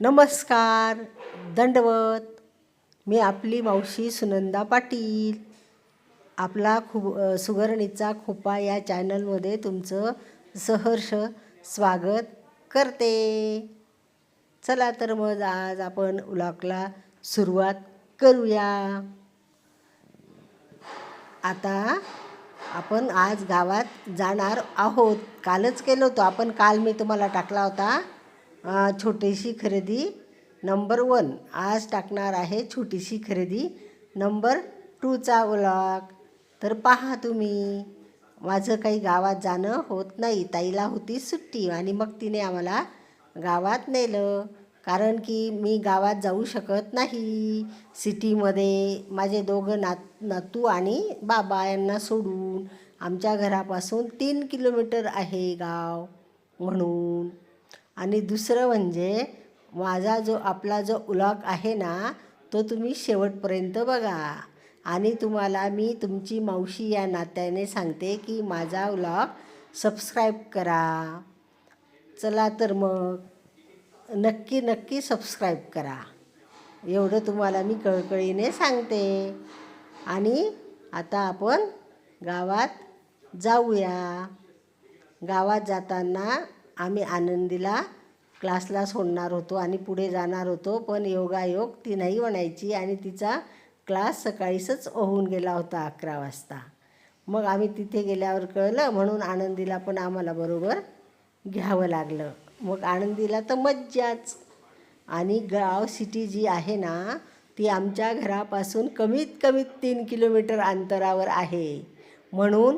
नमस्कार दंडवत. मी आपली मावशी सुनंदा पाटील. आपला खूप सुगरणीचा खोपा या चॅनलमध्ये तुमचं सहर्ष स्वागत करते. चला तर मग आज आपण उलाकला सुरुवात करूया. आता आपण आज गावात जाणार आहोत. कालच केलं होतं. आपण काल मी तुम्हाला टाकला होता. छोटीशी खरेदी नंबर वन. आज टाकणार आहे छोटीशी खरेदी नंबर टूचा व्लॉग. तर पहा तुम्ही माझं काही गावात जाणं होत नाही. ताईला होती सुट्टी आणि मग तिने आम्हाला गावात नेलं. कारण की मी गावात जाऊ शकत नाही. सिटीमध्ये माझे दोघं नात नातू आणि बाबा यांना सोडून आमच्या घरापासून तीन किलोमीटर आहे गाव म्हणून. आणि दुसरं म्हणजे माझा जो आपला जो उलॉग आहे ना तो तुम्ही शेवटपर्यंत बघा. आणि तुम्हाला मी तुमची मावशी या नात्याने सांगते की माझा व्लॉग सबस्क्राईब करा. चला तर मग नक्की नक्की सबस्क्राईब करा. एवढं तुम्हाला मी कळकळीने सांगते. आणि आता आपण गावात जाऊया. गावात जाताना आम्ही आनंदीला क्लासला सोडणार होतो आणि पुढे जाणार होतो पण योगायोग ती नाही म्हणायची आणि तिचा क्लास सकाळीच होऊन गेला होता अकरा वाजता. मग आम्ही तिथे गेल्यावर कळलं म्हणून आनंदीला पण आम्हाला बरोबर घ्यावं लागलं. मग आनंदीला तर मज्जाच. आणि गाव सिटी जी आहे ना ती आमच्या घरापासून कमीत कमीत तीन किलोमीटर अंतरावर आहे. म्हणून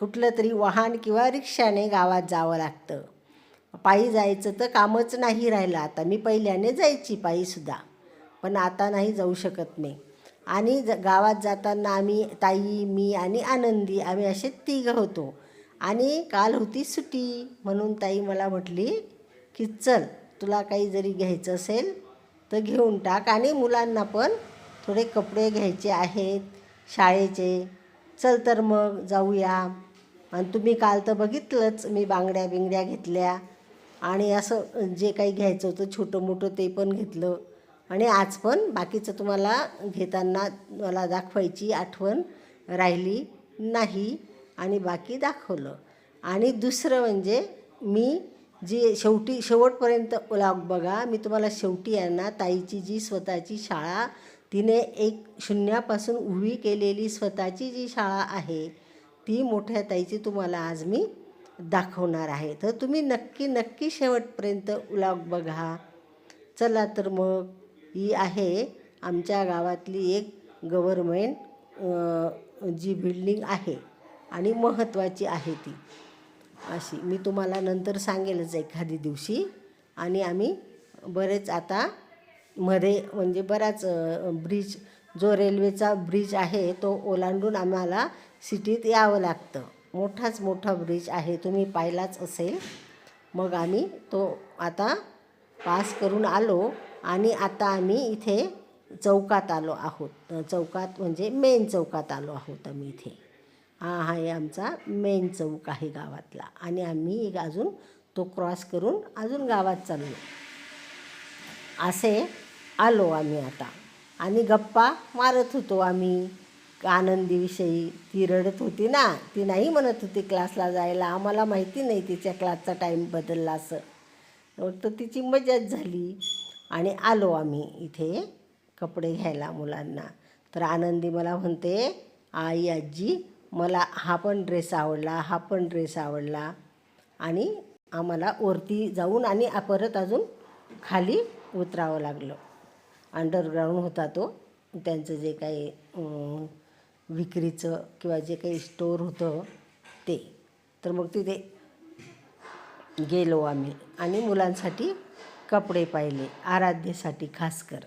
कुठलं तरी वाहन किंवा रिक्षाने गावात जावं लागतं. पायी जायचं तर कामच नाही राहिलं. आता मी पहिल्याने जायची पायीसुद्धा पण आता नाही जाऊ शकत नाही आणि ज गावात जाताना आम्ही ताई मी आणि आनंदी आम्ही असे तिघं होतो. आणि काल होती सुट्टी. म्हणून ताई मला म्हटली की चल तुला काही जरी घ्यायचं असेल तर घेऊन टाक आणि मुलांना पण थोडे कपडे घ्यायचे आहेत शाळेचे. चल तर मग जाऊया. आणि तुम्ही काल तर बघितलंच मी बांगड्या बिंगड्या घेतल्या. आणि असं जे काही घ्यायचं होतं छोटं मोठं ते पण घेतलं. आणि आज पण बाकीचं तुम्हाला घेताना मला दाखवायची आठवण राहिली नाही आणि बाकी दाखवलं. आणि दुसरं म्हणजे मी जी शेवटी शेवटपर्यंत व्लॉग बघा मी तुम्हाला शेवटी यांना ताईची जी स्वतःची शाळा तिने एक शून्यापासून उभी केलेली स्वतःची जी शाळा आहे ती मोठ्या ताईची तुम्हाला आज मी दाखवणार आहे. तर तुम्ही नक्की नक्की शेवटपर्यंत व्लॉग बघा. चला तर मग ही आहे आमच्या गावातली एक गव्हर्मेंट जी बिल्डिंग आहे आणि महत्त्वाची आहे ती. अशी मी तुम्हाला नंतर सांगेलच एखादी दिवशी. आणि आम्ही बरेच आता मध्ये म्हणजे बराच ब्रिज जो रेल्वेचा ब्रिज आहे तो ओलांडून आम्हाला सिटीत यावं लागतं. मोठाच मोठा ब्रिज आहे. तुम्ही पाहिलाच असेल. मग आम्ही तो आता पास करून आलो आणि आता आम्ही इथे चौकात आलो आहोत. चौकात म्हणजे मेन चौकात आलो आहोत आम्ही इथे. हा आहे आमचा मेन चौक आहे गावातला. आणि आम्ही एक अजून तो क्रॉस करून अजून गावात चाललो. असे आलो आम्ही आता. आणि गप्पा मारत होतो आम्ही. आनंदीविषयी ती रडत होती ना. ती नाही म्हणत होती क्लासला जायला. आम्हाला माहिती नाही तिच्या क्लासचा टाईम बदलला असं. तर तिची मजाच झाली. आणि आलो आम्ही इथे कपडे घ्यायला मुलांना. तर आनंदी मला म्हणते आई आजी मला हा पण ड्रेस आवडला हा पण ड्रेस आवडला. आणि आम्हाला वरती जाऊन आणि परत अजून खाली उतरावं लागलं. अंडरग्राऊंड होता तो. त्यांचं जे काही विक्रीचं किंवा जे काही स्टोअर होतं ते. तर मग तिथे गेलो आम्ही. आणि मुलांसाठी कपडे पाहिले आराध्यसाठी खास कर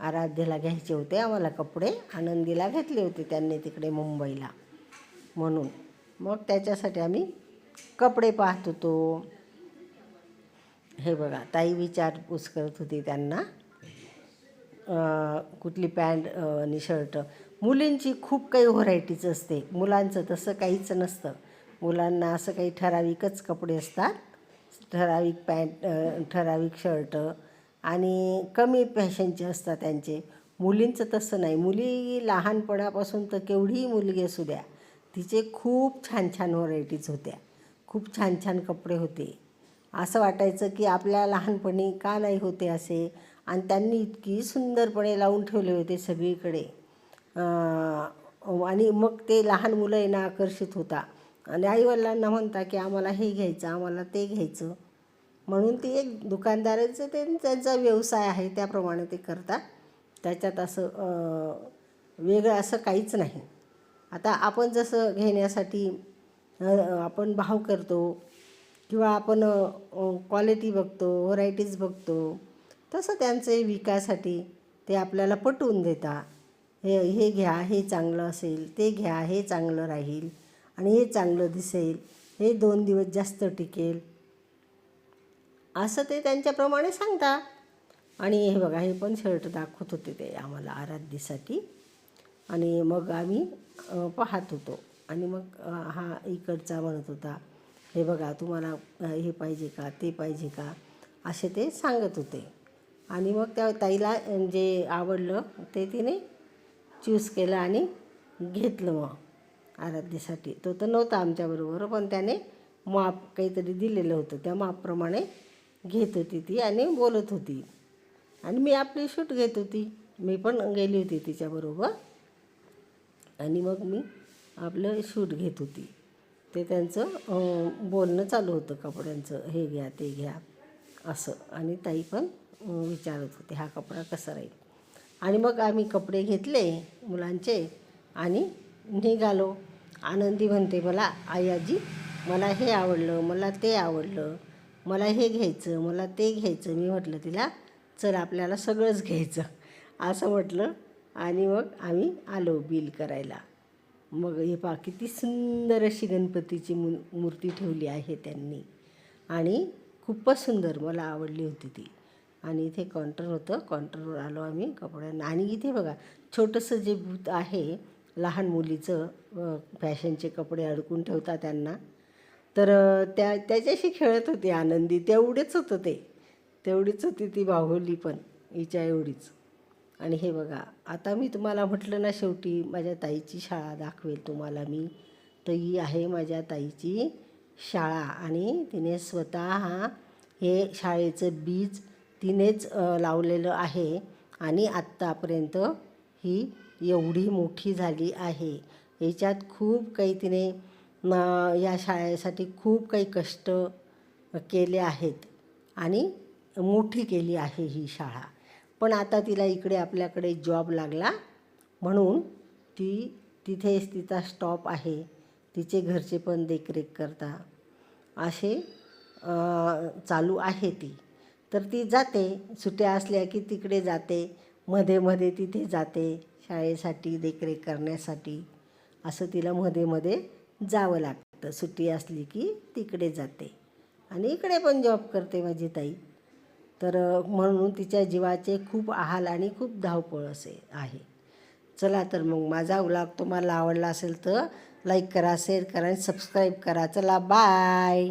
आराध्यला घ्यायचे होते आम्हाला कपडे. आनंदीला घेतले होते त्यांनी तिकडे मुंबईला. म्हणून मग त्याच्यासाठी आम्ही कपडे पाहत होतो. हे बघा ताई विचारपूस करत होती त्यांना कुठली पॅन्ट आणि शर्ट. मुलींची खूप काही व्हरायटीज असते. मुलांचं तसं काहीच नसतं. मुलांना असं काही ठराविकच कपडे असतात. ठराविक पॅन्ट ठराविक शर्ट आणि कमी फॅशनचे असतात त्यांचे. मुलींचं तसं नाही. मुली लहानपणापासून तर केवढीही मुलगी असू द्या तिचे खूप छान छान व्हरायटीज होत्या. खूप छान छान कपडे होते. असं वाटायचं की आपल्या लहानपणी का नाही होते असे? आणि त्यांनी इतकी सुंदरपणे लावून ठेवले होते सगळीकडे. आणि मग ते लहान मुलं येणं आकर्षित होता. आणि आईवडिलांना म्हणता की आम्हाला हे घ्यायचं आम्हाला ते घ्यायचं. म्हणून ती एक दुकानदाराचं ते त्यांचा व्यवसाय आहे त्याप्रमाणे ते करतात. त्याच्यात असं वेगळं असं काहीच नाही. आता आपण जसं घेण्यासाठी आपण भाव करतो किंवा आपण क्वालिटी बघतो व्हरायटीज बघतो तसं त्यांचे विकासाठी ते आपल्याला पटवून देतात. हे हे घ्या हे चांगलं असेल ते घ्या हे चांगलं राहील आणि हे चांगलं दिसेल हे दोन दिवस जास्त टिकेल. असं ते त्यांच्याप्रमाणे सांगतात. आणि हे बघा हे पण शर्ट दाखवत होते ते आम्हाला आराध्यासाठी. आणि मग आम्ही पाहत होतो. आणि मग हा इकडचा म्हणत होता हे बघा तुम्हाला हे पाहिजे का ते पाहिजे का? असे ते सांगत होते. आणि मग त्या ताईला जे आवडलं ते तिने चूज केला आणि घेतलं मग आराध्यसाठी. तो तर नव्हता आमच्याबरोबर पण त्याने माप काहीतरी दिलेलं होतं. त्या मापप्रमाणे घेत होती ती आणि बोलत होती. आणि मी आपली शूट घेत होती. मी पण गेली होती तिच्याबरोबर आणि मग मी आपलं शूट घेत होती. ते त्यांचं बोलणं चालू होतं कपड्यांचं. हे घ्या ते घ्या असं. आणि ताई पण विचारत होते हा कपडा कसा राहील? आणि मग आम्ही कपडे घेतले मुलांचे आणि निघालो. आनंदी म्हणते मला आई आजी मला हे आवडलं मला ते आवडलं मला हे घ्यायचं मला ते घ्यायचं. मी म्हटलं तिला चल आपल्याला सगळंच घ्यायचं. असं म्हटलं आणि मग आम्ही आलो बिल करायला. मग हे पा किती सुंदर अशी गणपतीची मू मूर्ती ठेवली आहे त्यांनी. आणि खूपच सुंदर मला आवडली होती ती. आणि इथे काउंटर होतं. काउंटरवर आलो आम्ही कपड्यांना. आणि इथे बघा छोटंसं जे बूत आहे लहान मुलीचं फॅशनचे कपडे अडकून ठेवतात त्यांना. तर त्या त्याच्याशी खेळत होती आनंदी. तेवढेच होतं ते. तेवढीच होती ती बाहुली पण हिच्या एवढीच. आणि हे बघा आता मी तुम्हाला म्हटलं ना शेवटी माझ्या ताईची शाळा दाखवेल तुम्हाला मी. तर ही आहे माझ्या ताईची शाळा. आणि तिने स्वतः हे शाळेचं बीज तिनेच लावलेलं आहे आणि आत्तापर्यंत ही एवढी मोठी झाली आहे. याच्यात खूप काही तिने या शाळेसाठी खूप काही कष्ट केले आहेत आणि मोठी केली आहे ही शाळा. पण आता तिला इकडे आपल्याकडे जॉब लागला म्हणून ती तिथेच तिचा स्टॉप आहे. तिचे घरचे पण देखरेख करता असे चालू आहे ती. तर ती जाते सुट्ट्या असल्या की तिकडे जाते मध्ये मध्ये तिथे जाते शाळेसाठी देखरेख करण्यासाठी. असं तिला मध्ये मध्ये जावं लागतं सुट्टी असली की तिकडे जाते. आणि इकडे पण जॉब करते माझी ताई. तर म्हणून तिच्या जीवाचे खूप आहाल आणि खूप धावपळ असे आहे. चला तर मग माझा व्लॉग तुम्हाला आवडला असेल तर लाईक करा शेअर करा आणि सबस्क्राईब करा. चला बाय